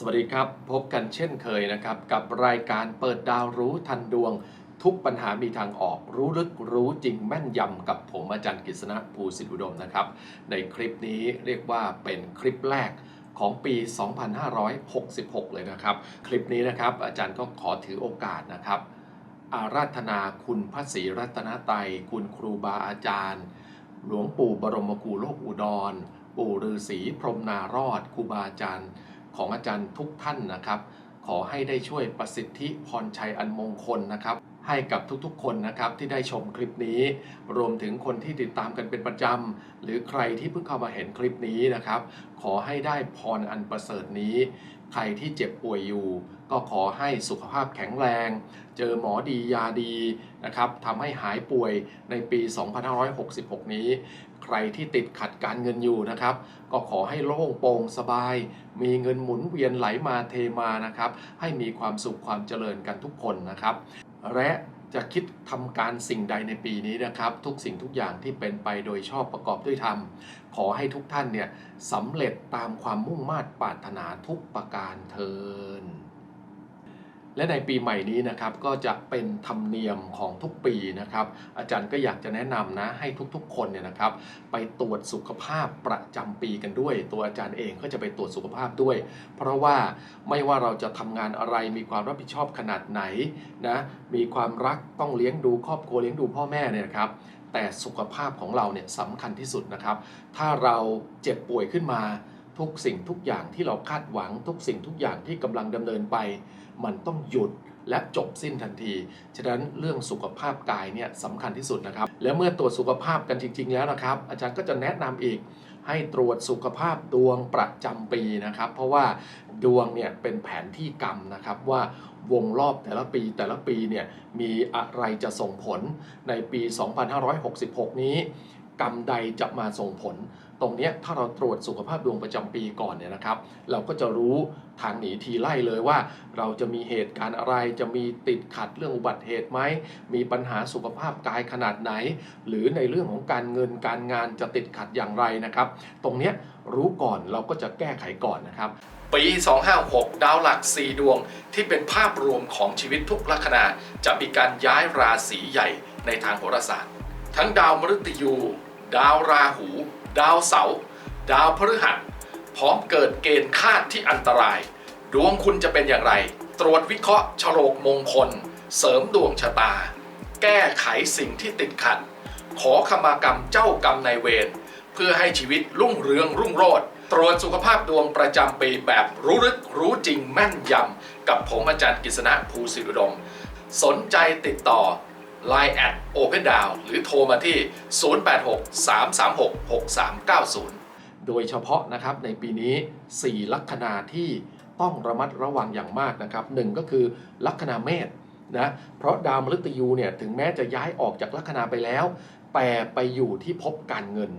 สวัสดีครับ พบกันเช่นเคยนะครับ กับรายการเปิดดาวรู้ทันดวง ทุกปัญหามีทางออกรู้ลึกรู้จริงแม่นยำกับผมอาจารย์กฤษณะภูสิทธิอุดมนะครับ ในคลิปนี้เรียกว่าเป็นคลิปแรกของปี 2566 เลยนะครับ คลิปนี้นะครับ อาจารย์ก็ขอถือโอกาสนะครับ อาราธนาคุณพระศรีรัตนตรัยคุณครูบาอาจารย์ หลวงปู่บรมครูโลกอุดร ปู่ฤาษีพรหมนารอดครูบาอาจารย์ ของอาจารย์ทุกท่านนะครับ ขอให้ได้ช่วยประสิทธิพรชัยอันมงคลนะครับ ให้กับทุกๆคนนะครับที่ได้ชมคลิปนี้ รวมถึงคนที่ติดตามกันเป็นประจำหรือใครที่เพิ่งเข้ามาเห็นคลิปนี้นะครับ ขอให้ได้พรอันประเสริฐนี้ ใครที่เจ็บป่วยอยู่ ก็ขอให้สุขภาพแข็งแรง เจอหมอดียาดีนะครับทำให้หายป่วยในปี 2566 นี้ รที่ติดขัดการเงินอยู่นะครับ ก็ขอให้โล่งโปร่งสบาย มีเงินหมุนเวียนไหลมาเทมานะครับ ให้มีความสุขความเจริญกันทุกคนนะครับ และจะคิดทำการสิ่งใดในปีนี้นะครับ ทุกสิ่งทุกอย่างที่เป็นไปโดยชอบประกอบด้วยธรรม ขอให้ทุกท่านเนี่ยสำเร็จตามความมุ่งมา่ปรารถนาทุกประการเทิน และในปีใหม่นี้นะครับก็จะเป็นธรรมเนียมของทุกปีนะครับ อาจารย์ก็อยากจะแนะนำนะให้ทุกๆ คนเนี่ยนะครับ ไปตรวจสุขภาพประจำปีกันด้วย ตัวอาจารย์เองก็จะไปตรวจสุขภาพด้วย เพราะว่าไม่ว่าเราจะทำงานอะไรมีความรับผิดชอบขนาดไหนนะมีความรักต้องเลี้ยงดูครอบครัวเลี้ยงดูพ่อแม่เนี่ยนะครับแต่สุขภาพของเราเนี่ยสำคัญที่สุดนะครับ ถ้าเราเจ็บป่วยขึ้นมา ทุกสิ่งทุกอย่างที่เราคาดหวังทุกสิ่งทุกอย่างที่กำลังดำเนินไป มันต้องหยุดและจบสิ้นทันที ฉะนั้นเรื่องสุขภาพกายเนี่ยสำคัญที่สุดนะครับ แล้วเมื่อตรวจสุขภาพกันจริง ๆ แล้วนะครับ อาจารย์ก็จะแนะนำอีกให้ตรวจสุขภาพดวงประจำปีนะครับ เพราะว่าดวงเนี่ยเป็นแผนที่กรรมนะครับว่าวงรอบแต่ละปีแต่ละปีเนี่ยมีอะไรจะส่งผลในปี 2566 นี้ กรรมใดจะมาส่งผล ตรงนี้ถ้าเราตรวจสุขภาพดวงประจำปีก่อนเนี่ยนะครับ เราก็จะรู้ทางหนีทีไล่เลยว่า เราจะมีเหตุการณ์อะไรจะมีติดขัดเรื่องอุบัติเหตุไหมมีปัญหาสุขภาพกายขนาดไหน หรือในเรื่องของการเงินการงานจะติดขัดอย่างไรนะครับ ตรงนี้รู้ก่อนเราก็จะแก้ไขก่อนนะครับ ปี 256 ดาวหลัก 4 ดวงที่เป็นภาพรวมของชีวิตทุกลัคนาจะมีการย้ายราศีใหญ่ในทางโหราศาสตร์ ทั้งดาวมฤตยู ดาวราหู ดาวเสาร์ดาวพฤหัส พร้อมเกิดเกณฑ์คาดที่อันตราย ดวงคุณจะเป็นอย่างไร ตรวจวิเคราะห์ฉลกมงคล เสริมดวงชะตา แก้ไขสิ่งที่ติดขัด ขอขมากรรมเจ้ากรรมนายเวรเพื่อให้ชีวิตรุ่งเรืองรุ่งโรจน์ตรวจสุขภาพดวงประจำปีแบบรู้ลึกรู้จริงแม่นยำกับผมอาจารย์กฤษณะภูสิริอุดม สนใจติดต่อ Line แอด Open Down หรือโทรมาที่ 086-336-6390 โดยเฉพาะนะครับในปีนี้ 4 ลัคนาที่ต้องระมัดระวังอย่างมากนะครับหนึ่งก็คือลัคนาเมษนะเพราะดาวมฤตยูเนี่ยถึงแม้จะย้ายออกจากลัคนาไปแล้ว แต่ไปอยู่ที่ภพการเงิน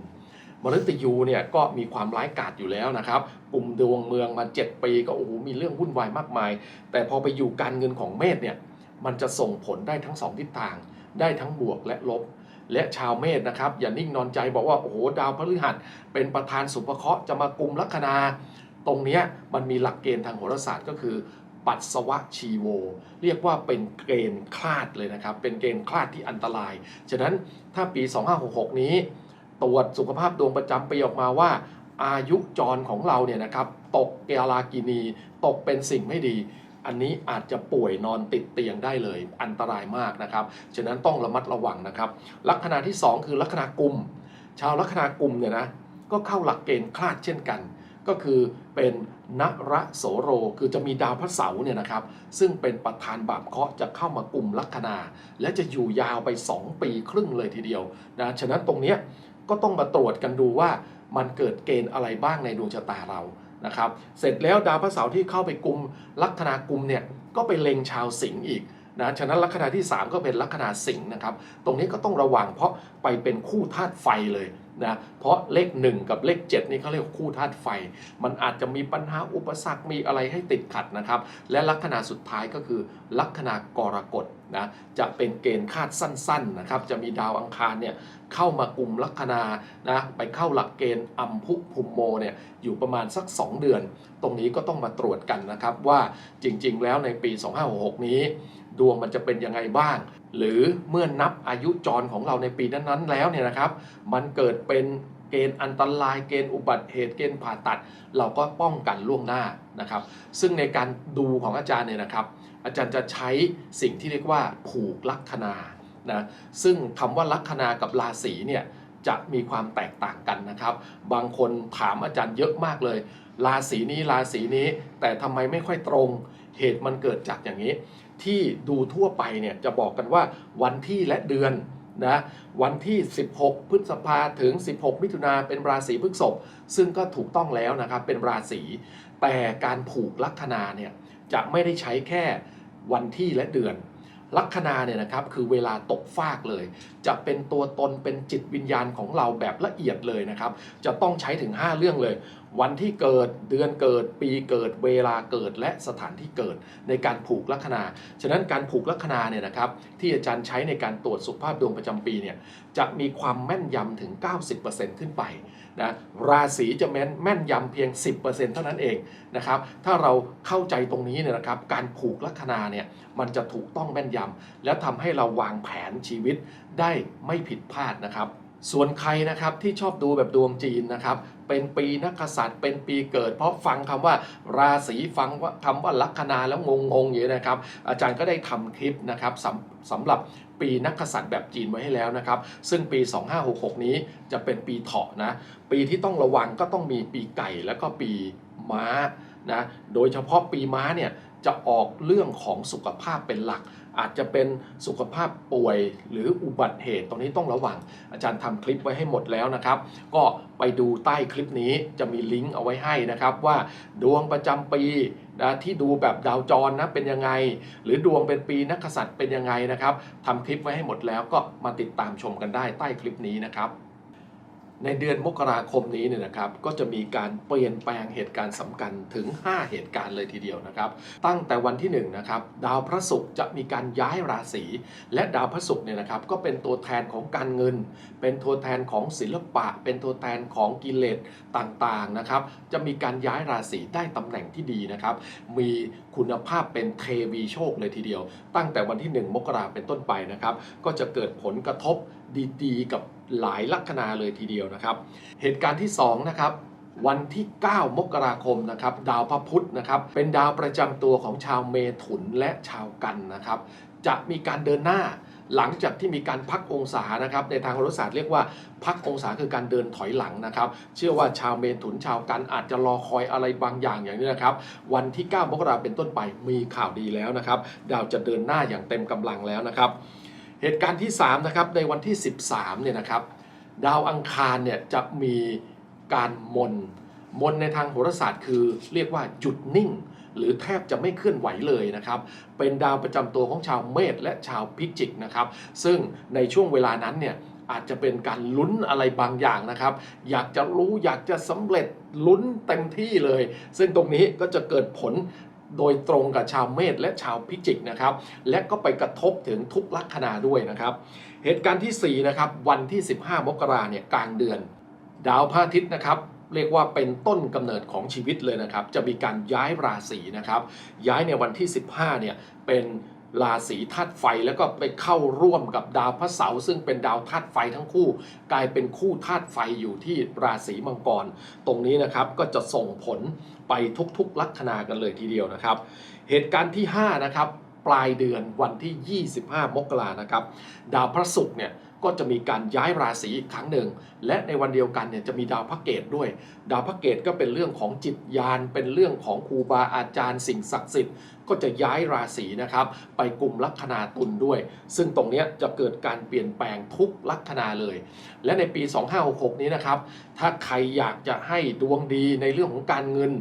มฤตยูเนี่ยก็มีความร้ายกาจอยู่แล้วนะครับกลุ่มดวงเมืองมา 7 ปีก็โอ้โหมีเรื่องวุ่นวายมากมาย แต่พอไปอยู่การเงินของเมษเนี่ยมันจะส่งผลได้ทั้งสองทิศทาง ได้ทั้งบวกและลบ และชาวเมษนะครับ อย่านิ่งนอนใจบอกว่า โอ้โห ดาวพฤหัส เป็นประธานสุภเคราะห์จะมากลุ่มลัคนา ตรงนี้มันมีหลักเกณฑ์ทางโหราศาสตร์ก็คือ ปัสสวะชีโว เรียกว่าเป็นเกณฑ์คลาดเลยนะครับ เป็นเกณฑ์คลาดที่อันตราย ฉะนั้นถ้าปี 2566 นี้ ตรวจสุขภาพดวงประจำปีออกมาว่าอายุจรของเราเนี่ยนะครับ ตกเกลากินี ตกเป็นสิ่งไม่ดี อันนี้อาจจะป่วยนอนติดเตียงได้เลย อันตรายมากนะครับ ฉะนั้นต้องระมัดระวังนะครับ ลัคนาที่ 2 คือลัคนากุม ชาวลัคนากุมเนี่ยนะก็เข้าหลักเกณฑ์คลาดเช่นกัน ก็คือเป็นนระโสโรคือจะมีดาวพระเสาร์เนี่ยนะครับ ซึ่งเป็นประธานบาปเคาะจะเข้ามากลุ่มลัคนา และจะอยู่ยาวไป 2 ปีครึ่งเลยทีเดียวนะฉะนั้นตรงเนี้ยก็ต้องมาตรวจกันดูว่ามันเกิดเกณฑ์อะไรบ้างในดวงชะตาเรา นะครับ เสร็จแล้วดาวพระเสาร์ที่เข้าไปกลุ่มลัคนากุมเนี่ยก็ไปเล็งชาวสิงห์อีกนะฉะนั้นลัคนาที่ 3 ก็เป็นลัคนาสิงห์นะครับ ตรงนี้ก็ต้องระวังเพราะไปเป็นคู่ธาตุไฟเลยนะเพราะเลข 1 กับเลข 7 นี่เขาเรียกว่าคู่ธาตุไฟ มันอาจจะมีปัญหาอุปสรรคมีอะไรให้ติดขัดนะครับ และลัคนาสุดท้ายก็คือ ลัคนากรกฎนะจะเป็นเกณฑ์คาดสั้นๆนะครับ จะมีดาวอังคารเนี่ย เข้ามากลุ่มลัคนานะไปเข้าหลักเกณฑ์อัมพุภูมิโมเนี่ยอยู่ประมาณสัก 2 เดือน ตรงนี้ก็ต้องมาตรวจกันนะครับว่าจริงๆ แล้วในปี 2566 นี้ ดวงมันจะเป็นยังไงบ้าง หรือเมื่อนับอายุจรของเราในปีนั้นๆ แล้วเนี่ยนะครับมันเกิดเป็นเกณฑ์อันตรายเกณฑ์อุบัติเหตุเกณฑ์ผ่าตัด เราก็ป้องกันล่วงหน้านะครับ ซึ่งในการดูของอาจารย์เนี่ยนะครับ อาจารย์จะใช้สิ่งที่เรียกว่าผูกลัคนา นะซึ่งคำว่าลัคนากับราศีเนี่ยจะมีความแตกต่างกันนะครับ บางคนถามอาจารย์เยอะมากเลย ราศีนี้ราศีนี้แต่ทำไมไม่ค่อยตรง เหตุมันเกิดจากอย่างนี้ ที่ดูทั่วไปเนี่ยจะบอกกันว่าวันที่และเดือนนะวันที่ 16 พฤษภาถึง 16 มิถุนาเป็นราศีพฤษภซึ่งก็ถูกต้องแล้วนะครับเป็นราศีแต่การผูกลัคนาเนี่ยจะไม่ได้ใช้แค่วันที่และเดือน ลัคนาเนี่ยนะครับคือเวลาตกฟากเลย จะเป็นตัวตนเป็นจิตวิญญาณของเราแบบละเอียดเลยนะครับ จะต้องใช้ถึง 5 เรื่องเลยวันที่เกิดเดือนเกิด ปีเกิดเวลาเกิดและสถานที่เกิดในการผูกลัคนา ฉะนั้นการผูกลัคนาเนี่ยนะครับที่อาจารย์ใช้ในการตรวจสุขภาพดวงประจำปีเนี่ยจะมีความแม่นยำถึง 90%ขึ้นไปนะราศีจะแม่นแม่นยำเพียง 10%เท่านั้นเองนะครับถ้าเราเข้าใจตรงนี้เนี่ยนะครับการผูกลัคนาเนี่ยมันจะถูกต้องแม่นยำแล้วทำให้เราวางแผนชีวิตได้ไม่ผิดพลาดนะครับส่วนใครนะครับที่ชอบดูแบบดวงจีนนะครับ เป็นปีนักกษัตริย์เป็นปีเกิด เพราะฟังคำว่าราศีฟังว่าคำว่าลัคนาแล้วงงๆอย่างนี้นะครับ อาจารย์ก็ได้ทำคลิปนะครับสำสำหรับปีนักกษัตริย์แบบจีนไว้ให้แล้วนะครับ ซึ่งปี 2566 นี้จะเป็นปีเถาะนะ ปีที่ต้องระวังก็ต้องมีปีไก่แล้วก็ปีม้านะ โดยเฉพาะปีม้าเนี่ยจะออกเรื่องของสุขภาพเป็นหลัก อาจจะเป็นสุขภาพป่วยหรืออุบัติเหตุ ตรงนี้ต้องระวัง อาจารย์ทำคลิปไว้ให้หมดแล้วนะครับ ก็ไปดูใต้คลิปนี้จะมีลิงก์เอาไว้ให้นะครับ ว่าดวงประจำปีนะที่ดูแบบดาวจรนะเป็นยังไง หรือดวงเป็นปีนักกษัตริย์เป็นยังไงนะครับทำคลิปไว้ให้หมดแล้วก็มาติดตามชมกันได้ใต้คลิปนี้นะครับ ในเดือนมกราคมนี้เนี่ยนะครับก็จะมีการเปลี่ยนแปลงเหตุการณ์สำคัญถึง 5 เหตุการณ์เลยทีเดียวนะครับ ตั้งแต่วันที่1นะครับดาวพระศุกร์จะมีการย้ายราศีและดาวพระศุกร์เนี่ยนะครับก็เป็นตัวแทนของการเงิน เป็นตัวแทนของศิลปะ เป็นตัวแทนของกิเลสต่างๆนะครับจะมีการย้ายราศีได้ตำแหน่งที่ดีนะครับ มีคุณภาพเป็นเทวีโชคเลยทีเดียว ตั้งแต่วันที่ 1 มกราเป็นต้นไปนะครับ ก็จะเกิดผลกระทบ ดีๆ กับหลายลัคนาเลยทีเดียวนะครับ เหตุการณ์ที่2นะครับวันที่ 9 มกราคมนะครับ ดาวพระพุธนะครับ เป็นดาวประจำตัวของชาวเมถุนและชาวกันนะครับ จะมีการเดินหน้าหลังจากที่มีการพักองศานะครับ ในทางโหราศาสตร์เรียกว่าพักองศาคือการเดินถอยหลังนะครับ เชื่อว่าชาวเมถุนชาวกันอาจจะรอคอยอะไรบางอย่างอย่างนี้นะครับ วันที่ 9 มกราเป็นต้นไปมีข่าวดีแล้วนะครับ ดาวจะเดินหน้าอย่างเต็มกำลังแล้วนะครับ เหตุการณ์ที่ 3 นะครับ ในวันที่ 13 เนี่ยนะครับ ดาวอังคารเนี่ยจะมีการมน มนในทางโหราศาสตร์คือเรียกว่าหยุดนิ่ง หรือแทบจะไม่เคลื่อนไหวเลยนะครับ เป็นดาวประจำตัวของชาวเมษและชาวพิจิกนะครับ ซึ่งในช่วงเวลานั้นเนี่ยอาจจะเป็นการลุ้นอะไรบางอย่างนะครับ อยากจะรู้อยากจะสำเร็จลุ้นเต็มที่เลย ซึ่งตรงนี้ก็จะเกิดผล โดยตรงกับชาวเมษและชาวพิจิกนะครับ และก็ไปกระทบถึงทุกลัคนาด้วยนะครับ เหตุการณ์ที่ 4 นะครับ วันที่ 15 มกราเนี่ยกลางเดือน ดาวพระอาทิตย์นะครับเรียกว่าเป็นต้นกำเนิดของชีวิตเลยนะครับ จะมีการย้ายราศีนะครับ ย้ายในวันที่ 15เนี่ยเป็น ราศีธาตุไฟแล้วก็ไปเข้าร่วมกับดาวพระเสาร์ซึ่งเป็นดาวธาตุไฟทั้งคู่ กลายเป็นคู่ธาตุไฟอยู่ที่ราศีมังกร ตรงนี้นะครับก็จะส่งผลไปทุกๆลัคนากันเลยทีเดียวนะครับ เหตุการณ์ที่5นะครับปลายเดือนวันที่ 25 มกรานะครับ ดาวพระศุกร์เนี่ย ก็จะมีการย้ายราศีอีกครั้งหนึ่ง และในวันเดียวกันเนี่ยจะมีดาวพระเกตด้วย ดาวพระเกตก็เป็นเรื่องของจิตญาณ เป็นเรื่องของครูบาอาจารย์สิ่งศักดิ์สิทธิ์ ก็จะย้ายราศีนะครับ ไปกลุ่มลัคนาตุลด้วย ซึ่งตรงนี้จะเกิดการเปลี่ยนแปลงทุกลัคนาเลย และในปี 2566 นี้นะครับ ถ้าใครอยากจะให้ดวงดีในเรื่องของการเงิน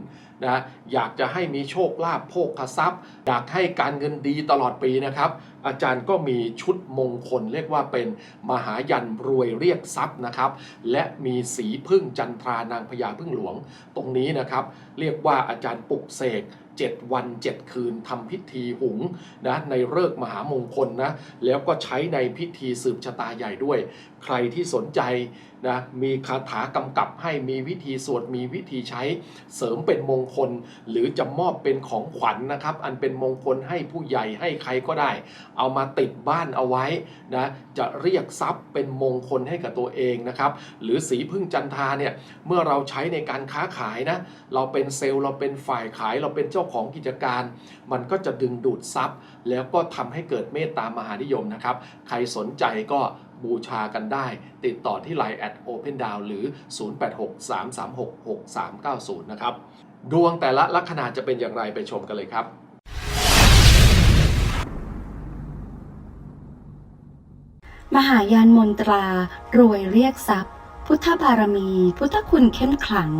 นะอยากจะให้มีโชคลาภโภคทรัพย์ อยากให้การเงินดีตลอดปีนะครับ อาจารย์ก็มีชุดมงคลเรียกว่าเป็นมหายันรวยเรียกทรัพย์นะครับ และมีสีพึ่งจันทรานางพญาพึ่งหลวง ตรงนี้นะครับ เรียกว่าอาจารย์ปลุกเสก7 วัน 7 คืนทำพิธีหุงนะในเลิกมหามงคลนะแล้วก็ใช้ในพิธีสืบชะตาใหญ่ด้วยใครที่สนใจนะมีคาถากำกับให้มีวิธีสวดมีวิธีใช้เสริมเป็นมงคล หรือจะมอบเป็นของขวัญนะครับ อันเป็นมงคลให้ผู้ใหญ่ให้ใครก็ได้ เอามาติดบ้านเอาไว้นะจะเรียกทรัพย์เป็นมงคลให้กับตัวเองนะครับ หรือสีพึ่งจันทาเนี่ยเมื่อเราใช้ในการค้าขายนะเราเป็นเซลล์เราเป็นฝ่ายขายเราเป็นเจ้าของกิจการ มันก็จะดึงดูดทรัพย์ แล้วก็ทำให้เกิดเมตตามหานิยมนะครับ ใครสนใจก็ บูชากันได้ ติดต่อที่ Line แอด Open Down หรือ 0863366390 นะครับ ดวงแต่ละลัคนาจะเป็นอย่างไรไปชมกันเลยครับมหายานมนตรารวยเรียกทรัพย์ พุทธบารมี พุทธคุณเข้มขลัง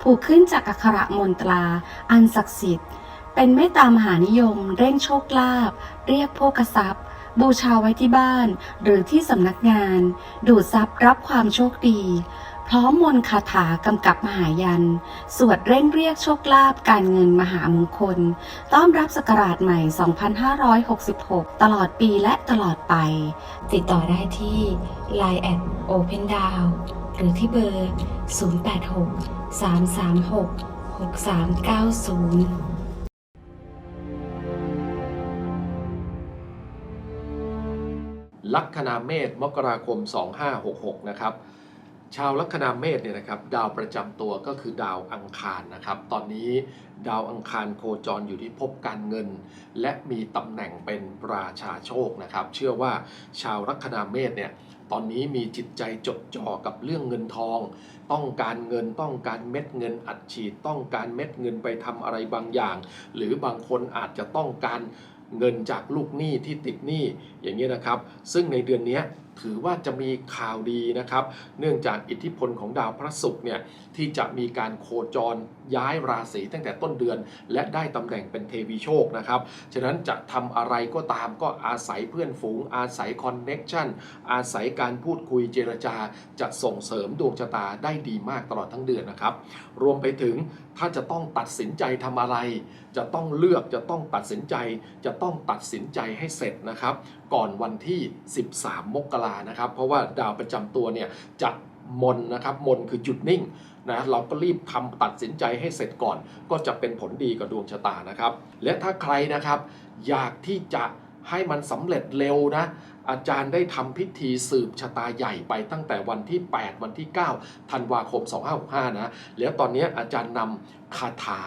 ผูกขึ้นจากอักขระมนตรา อันศักดิ์สิทธิ์ เป็นเมตตามหานิยม เร่งโชคลาภเรียกโภคทรัพย์ บูชาไว้ที่บ้านหรือที่สำนักงาน ดูดทรัพย์รับความโชคดี พร้อมมนต์คาถากำกับมหายัน สวดเร่งเรียกโชคลาภการเงินมหามงคล ต้อนรับสกราชใหม่ 2566 ตลอดปีและตลอดไป ติดต่อได้ที่ Line แอด Open Down หรือที่เบอร์ 086 336 6390 ลัคนาเมษมกราคม 2566 นะครับ ชาวลัคนาเมษเนี่ยนะครับ ดาวประจำตัวก็คือดาวอังคารนะครับ ตอนนี้ดาวอังคารโคจรอยู่ที่ภพการเงิน และมีตำแหน่งเป็นราชาโชคนะครับ เชื่อว่าชาวลัคนาเมษเนี่ยตอนนี้มีจิตใจจดจ่อกับเรื่องเงินทอง ต้องการเงินต้องการเม็ดเงินอัดฉีด ต้องการเม็ดเงินไปทำอะไรบางอย่าง หรือบางคนอาจจะต้องการ เงินจากลูกหนี้ที่ติดหนี้อย่างนี้นะครับ ซึ่งในเดือนนี้ถือว่าจะมีข่าวดีนะครับ เนื่องจากอิทธิพลของดาวพระศุกร์เนี่ยที่จะมีการโคจรย้ายราศีตั้งแต่ต้นเดือน และได้ตำแหน่งเป็นเทวีโชคนะครับ ฉะนั้นจะทำอะไรก็ตามก็อาศัยเพื่อนฝูง อาศัยคอนเน็กชันอาศัยการพูดคุยเจรจา จะส่งเสริมดวงชะตาได้ดีมากตลอดทั้งเดือนนะครับ รวมไปถึง ถ้าจะต้องตัดสินใจทำอะไร จะต้องเลือกจะต้องตัดสินใจ จะต้องตัดสินใจให้เสร็จนะครับ ก่อนวันที่ 13 มกรานะครับ เพราะว่าดาวประจำตัวเนี่ยจะมนนะครับมนคือหยุดนิ่งนะเราก็รีบทำตัดสินใจให้เสร็จก่อน ก็จะเป็นผลดีกับดวงชะตานะครับ และถ้าใครนะครับ อยากที่จะ ให้มันสำเร็จเร็วนะ อาจารย์ได้ทำพิธีสืบชะตาใหญ่ไปตั้งแต่วันที่ 8 วันที่ 9 ธันวาคม 2565 นะ แล้วตอนนี้อาจารย์นำคาถา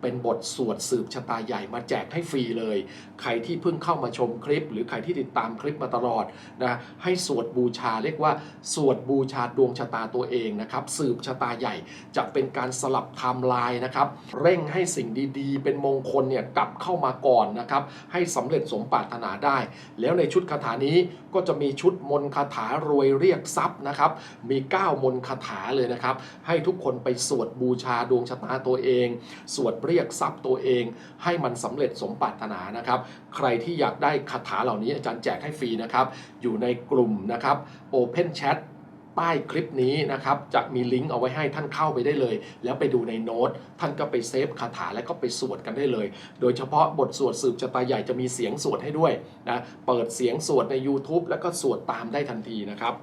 เป็นบทสวดสืบชะตาใหญ่มาแจกให้ฟรีเลย ใครที่เพิ่งเข้ามาชมคลิป หรือใครที่ติดตามคลิปมาตลอดนะให้สวดบูชาเรียกว่า สวดบูชาดวงชะตาตัวเองนะครับสืบชะตาใหญ่จะเป็นการสลับไทม์ไลน์นะครับเร่งให้สิ่งดีๆ เป็นมงคลเนี่ยกลับเข้ามาก่อนนะครับให้สำเร็จสมปรารถนาได้ แล้วในชุดคาถานี้ ก็จะมีชุดมนคาถารวยเรียกทรัพย์นะครับ มี 9 มนคาถาเลยนะครับ ให้ทุกคนไปสวดบูชาดวงชะตาตัวเอง สวดเรียกทรัพย์ตัวเอง ให้มันสำเร็จสมปรารถนานะครับ ใครที่อยากได้คาถาเหล่านี้อาจารย์แจกให้ฟรีนะครับ อยู่ในกลุ่มนะครับ Open Chat ใต้คลิปนี้นะครับจะมีลิงก์เอาไว้ให้ท่านเข้าไปได้เลย แล้วไปดูในโน้ต ท่านก็ไปเซฟคาถาแล้วก็ไปสวดกันได้เลย โดยเฉพาะบทสวดสืบชะตาใหญ่จะมีเสียงสวดให้ด้วยนะเปิดเสียงสวดใน YouTube แล้วก็สวดตามได้ทันทีนะครับ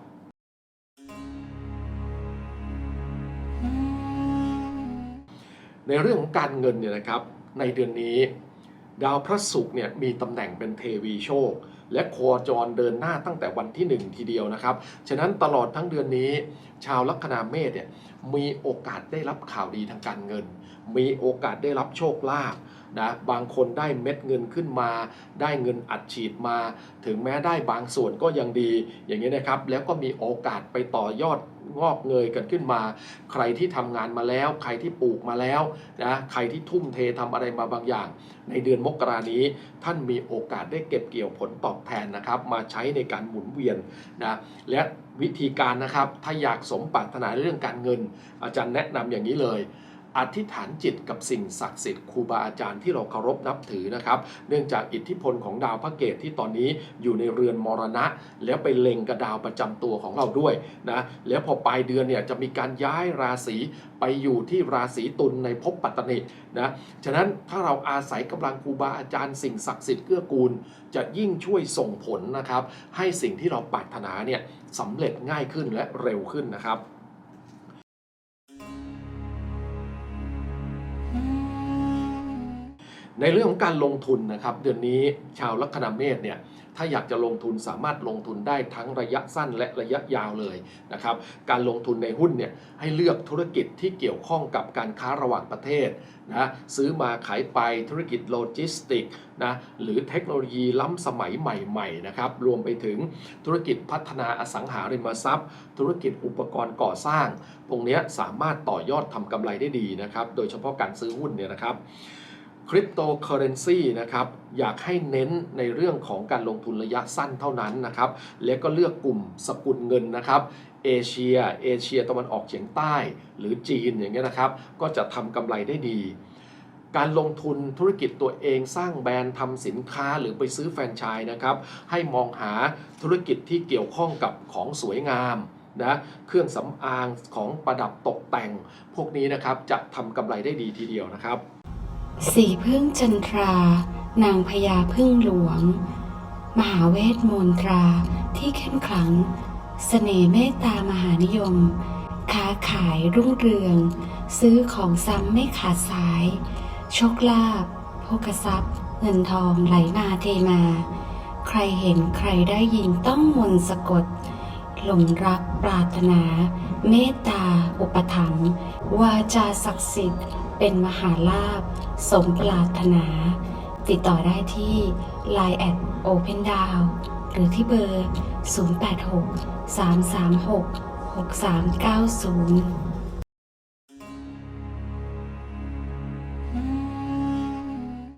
ในเรื่องของการเงินเนี่ยนะครับในเดือนนี้ ดาวพระศุกร์เนี่ยมีตำแหน่งเป็นเทวีโชค และโคจรเดินหน้าตั้งแต่วันที่ 1 ทีเดียวนะครับ ฉะนั้นตลอดทั้งเดือนนี้ ชาวลัคนาเมษเนี่ยมีโอกาสได้รับข่าวดีทางการเงิน มีโอกาสได้รับโชคลาภนะบางคนได้เม็ดเงินขึ้นมา ได้เงินอัดฉีดมา ถึงแม้ได้บางส่วนก็ยังดีอย่างนี้นะครับ แล้วก็มีโอกาสไปต่อยอด งอกเงยเกิดขึ้นมา ใครที่ทำงานมาแล้ว ใครที่ปลูกมาแล้วนะใครที่ทุ่มเททำอะไรมาบางอย่าง ในเดือนมกรานี้ ท่านมีโอกาสได้เก็บเกี่ยวผลตอบแทนนะครับ มาใช้ในการหมุนเวียนนะและวิธีการนะครับถ้าอยากสมปรารถนาเรื่องการเงิน อาจารย์แนะนำอย่างนี้เลย อธิษฐานจิตกับสิ่งศักดิ์สิทธิ์ครูบาอาจารย์ที่เราเคารพนับถือนะครับ เนื่องจากอิทธิพลของดาวพระเกตที่ตอนนี้อยู่ในเรือนมรณะ แล้วไปเล็งกับดาวประจำตัวของเราด้วยนะแล้วพอปลายเดือนเนี่ยจะมีการย้ายราศีไปอยู่ที่ราศีตุลในภพปัตตนินะฉะนั้นถ้าเราอาศัยกำลังครูบาอาจารย์สิ่งศักดิ์สิทธิ์เกื้อกูล จะยิ่งช่วยส่งผลนะครับ ให้สิ่งที่เราปรารถนาเนี่ยสำเร็จง่ายขึ้นและเร็วขึ้นนะครับ ในเรื่องของการลงทุนนะครับเดือนนี้ชาวลัคนาเมษเนี่ยถ้าอยากจะลงทุนสามารถลงทุนได้ทั้งระยะสั้นและระยะยาวเลยนะครับการลงทุนในหุ้นเนี่ยให้เลือกธุรกิจที่เกี่ยวข้องกับการค้าระหว่างประเทศนะซื้อมาขายไปธุรกิจโลจิสติกนะหรือเทคโนโลยีล้ำสมัยใหม่ๆนะครับรวมไปถึงธุรกิจพัฒนาอสังหาริมทรัพย์ ธุรกิจอุปกรณ์ก่อสร้าง ตรงนี้สามารถต่อยอดทำกำไรได้ดีนะครับโดยเฉพาะการซื้อหุ้นเนี่ยนะครับ คริปโตเคอเรนซีนะครับอยากให้เน้นในเรื่องของการลงทุนระยะสั้นเท่านั้นนะครับ และก็เลือกกลุ่มสกุลเงินนะครับเอเชีย เอเชียตะวันออกเฉียงใต้ หรือจีนอย่างเงี้ยนะครับ ก็จะทำกำไรได้ดี การลงทุนธุรกิจตัวเองสร้างแบรนด์ทำสินค้าหรือไปซื้อแฟรนไชส์นะครับ ให้มองหาธุรกิจที่เกี่ยวข้องกับของสวยงามนะเครื่องสำอางของประดับตกแต่ง พวกนี้นะครับจะทำกำไรได้ดีทีเดียวนะครับ สีพึ่งจันทรา นางพญาพึ่งหลวง มหาเวทมนตราที่เข้มขลังเสน่ห์เมตตามหานิยม ค้าขายรุ่งเรือง ซื้อของซ้ำไม่ขาดสาย โชคลาภโภคทรัพย์ เงินทองไหลมาเทมา ใครเห็นใครได้ยินต้องมนต์สะกด หลงรักปรารถนา เมตตา อุปถัมภ์วาจาศักดิ์สิทธิ์ เป็นมหาลาภสมปรารถนา ติดต่อได้ที่ Line แอด Open d o w n หรือที่เบอร์ 086 336 6390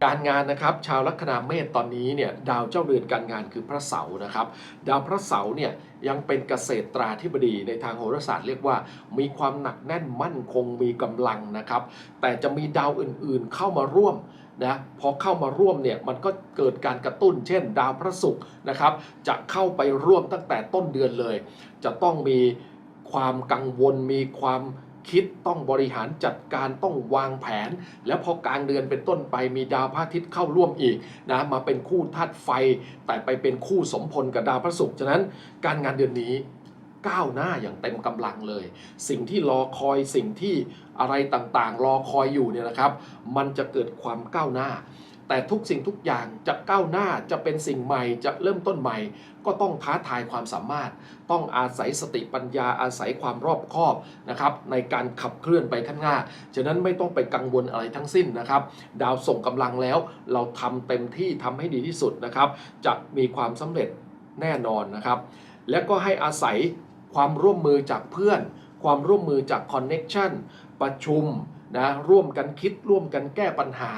การงานนะครับชาวลัคนาเมษตอนนี้เนี่ยดาวเจ้าเรือนการงานคือพระเสาร์นะครับ ดาวพระเสาร์เนี่ยยังเป็นเกษตราธิบดีในทางโหราศาสตร์เรียกว่า มีความหนักแน่นมั่นคงมีกำลังนะครับ แต่จะมีดาวอื่นๆเข้ามาร่วมนะพอเข้ามาร่วมเนี่ยมันก็เกิดการกระตุ้น เช่น ดาวพระศุกร์นะครับ จะเข้าไปร่วมตั้งแต่ต้นเดือนเลย จะต้องมีความกังวลมีความ คิดต้องบริหารจัดการต้องวางแผน แล้วพอกลางเดือนเป็นต้นไปมีดาวพระอาทิตย์เข้าร่วมอีกนะมาเป็นคู่ธาตุไฟ แต่ไปเป็นคู่สมพลกับดาวพระศุกร์ฉะนั้นการงานเดือนนี้ก้าวหน้าอย่างเต็มกำลังเลย สิ่งที่รอคอยสิ่งที่อะไรต่างๆ รอคอยอยู่เนี่ยนะครับ มันจะเกิดความก้าวหน้า แต่ทุกสิ่งทุกอย่างจะก้าวหน้าจะเป็นสิ่งใหม่จะเริ่มต้นใหม่ ก็ต้องท้าทายความสามารถ ต้องอาศัยสติปัญญาอาศัยความรอบคอบนะครับในการขับเคลื่อนไปข้างหน้า ฉะนั้นไม่ต้องไปกังวลอะไรทั้งสิ้นนะครับ ดาวส่งกำลังแล้ว เราทำเต็มที่ทำให้ดีที่สุดนะครับ จะมีความสำเร็จแน่นอนนะครับ และก็ให้อาศัยความร่วมมือจากเพื่อน ความร่วมมือจากคอนเน็ชันประชุม นะร่วมกันคิดร่วมกันแก้ปัญหา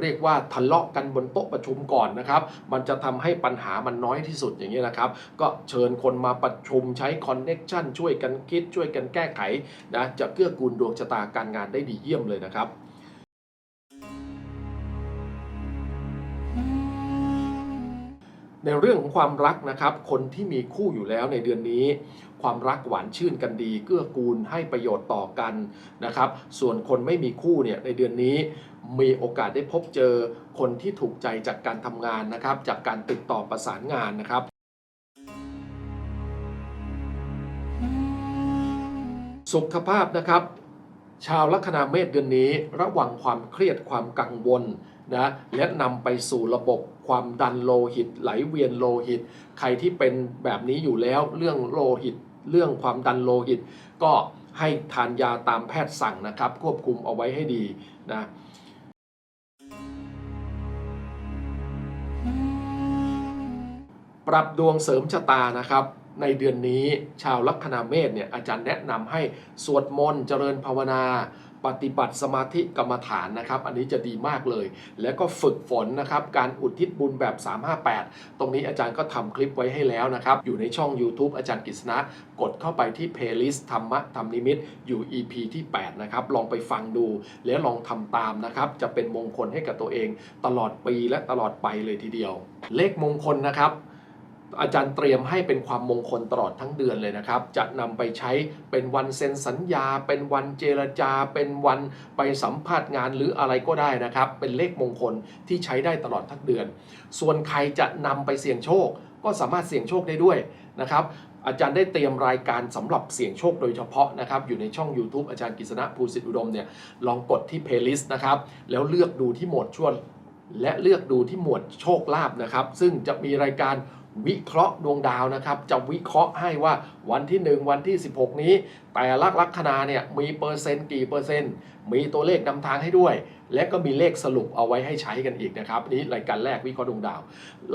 เรียกว่าทะเลาะกันบนโต๊ะประชุมก่อนนะครับ มันจะทำให้ปัญหามันน้อยที่สุดอย่างนี้ยนะครับ ก็เชิญคนมาประชุมใช้คอนเน็กชันช่วยกันคิดช่วยกันแก้ไขนะจะเกื้อกูลดวงชะตาการงานได้ดีเยี่ยมเลยนะครับ ในเรื่องของความรักนะครับ คนที่มีคู่อยู่แล้วในเดือนนี้ ความรักหวานชื่นกันดี เกื้อกูลให้ประโยชน์ต่อกันนะครับ ส่วนคนไม่มีคู่เนี่ยในเดือนนี้มีโอกาสได้พบเจอคนที่ถูกใจจากการทำงานนะครับ จากการติดต่อประสานงานนะครับสุขภาพนะครับ ชาวลัคนาเมษเดือนนี้ ระวังความเครียดความกังวลนะและนำไปสู่ระบบความดันโลหิต ไหลเวียนโลหิต ใครที่เป็นแบบนี้อยู่แล้วเรื่องโลหิต เรื่องความดันโลหิต ก็ให้ทานยาตามแพทย์สั่งนะครับ ควบคุมเอาไว้ให้ดีนะปรับดวงเสริมชะตานะครับในเดือนนี้ชาวลัคนาเมษเนี่ยอาจารย์แนะนำให้สวดมนต์เจริญภาวนา ปฏิบัติสมาธิกรรมฐานนะครับ อันนี้จะดีมากเลย แล้วก็ฝึกฝนนะครับการอุทิศบุญแบบ 358 ตรงนี้อาจารย์ก็ทำคลิปไว้ให้แล้วนะครับ อยู่ในช่อง YouTube อาจารย์กฤษณะกดเข้าไปที่ playlist ธรรมะธรรมนิมิตอยู่ EP ที่ 8 นะครับ ลองไปฟังดู แล้วลองทำตามนะครับ จะเป็นมงคลให้กับตัวเอง ตลอดปีและตลอดไปเลยทีเดียว เลขมงคลนะครับ อาจารย์เตรียมให้เป็นความมงคลตลอดทั้งเดือนเลยนะครับ จะนำไปใช้เป็นวันเซ็นสัญญา เป็นวันเจรจา เป็นวันไปสัมภาษณ์งานหรืออะไรก็ได้นะครับ เป็นเลขมงคลที่ใช้ได้ตลอดทั้งเดือน ส่วนใครจะนำไปเสี่ยงโชค ก็สามารถเสี่ยงโชคได้ด้วยนะครับอาจารย์ได้เตรียมรายการสำหรับเสี่ยงโชคโดยเฉพาะนะครับ อยู่ในช่อง YouTube อาจารย์กฤษณะภูสิทธิอุดมเนี่ยลองกดที่ playlist นะครับ แล้วเลือกดูที่หมวดช่วงและเลือกดูที่หมวดโชคลาภนะครับ ซึ่งจะมีรายการ วิเคราะห์ดวงดาวนะครับ จะวิเคราะห์ให้ว่าวันที่ 1 วันที่ 16 นี้ แต่ละลัคนาเนี่ยมีเปอร์เซ็นต์กี่เปอร์เซ็นต์ มีตัวเลขนำทางให้ด้วย และก็มีเลขสรุปเอาไว้ให้ใช้กันอีกนะครับ นี่รายการแรกวิเคราะห์ดวงดาว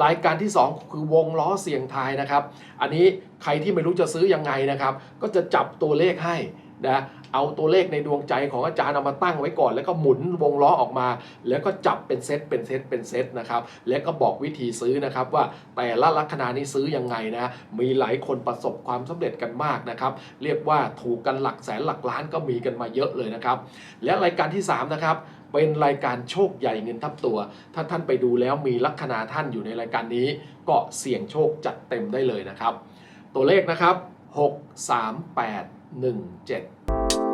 รายการที่ 2 คือวงล้อเสียงทายนะครับ อันนี้ใครที่ไม่รู้จะซื้อยังไงนะครับ ก็จะจับตัวเลขให้ นะเอาตัวเลขในดวงใจของอาจารย์เอามาตั้งไว้ก่อน แล้วก็หมุนวงล้อออกมา แล้วก็จับเป็นเซตเป็นเซตเป็นเซตนะครับแล้วก็บอกวิธีซื้อนะครับว่าแต่ละลัคนานี้ซื้อยังไงนะมีหลายคนประสบความสำเร็จกันมากนะครับเรียกว่าถูกกันหลักแสนหลักล้านก็มีกันมาเยอะเลยนะครับและรายการที่3นะครับเป็นรายการโชคใหญ่เงินทับตัว ถ้าท่านไปดูแล้วมีลัคนาท่านอยู่ในรายการนี้ ก็เสี่ยงโชคจัดเต็มได้เลยนะครับ ตัวเลขนะครับ 6 3 8 1 7